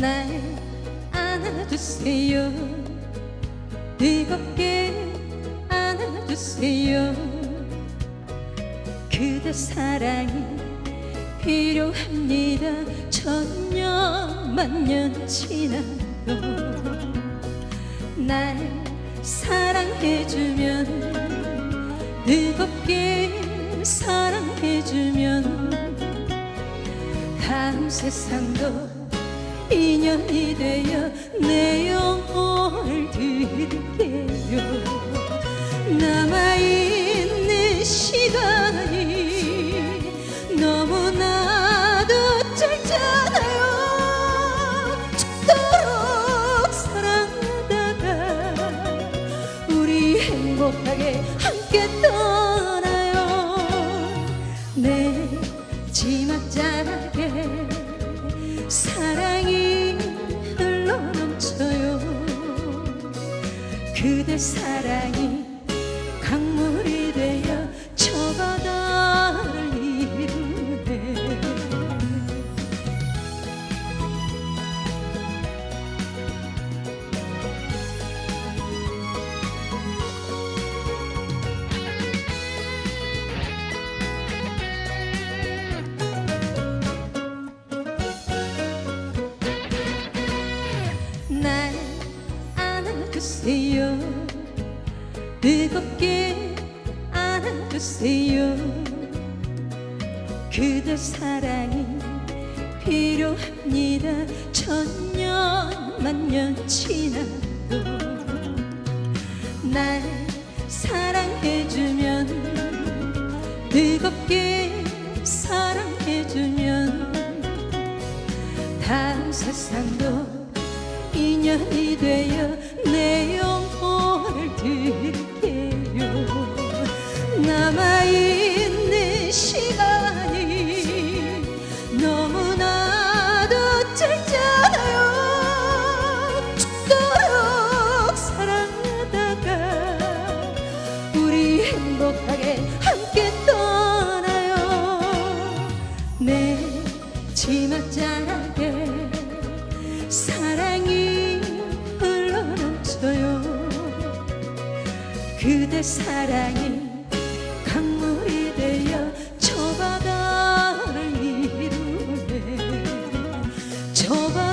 날 안아주세요. 뜨겁게 안아주세요. 그대 사랑이 필요합니다. 천년 만년 지나도 날 사랑해주면 뜨겁게 사랑해주면 다음 세상도 인연이 되어 내 영혼을 드릴게요. 남아있는 시간이 너무나도 짧잖아요 죽도록 사랑하다가 우리 행복하게 그대 사랑이 뜨겁게 안아주세요. 그대 사랑이 필요합니다. 천년 만년 지나도 날 사랑해주면 뜨겁게 사랑해주면 다음 세상도 인연이 되어 내 ti. 내 사랑이 강물이 되어 저 바다를 이루네 저 바다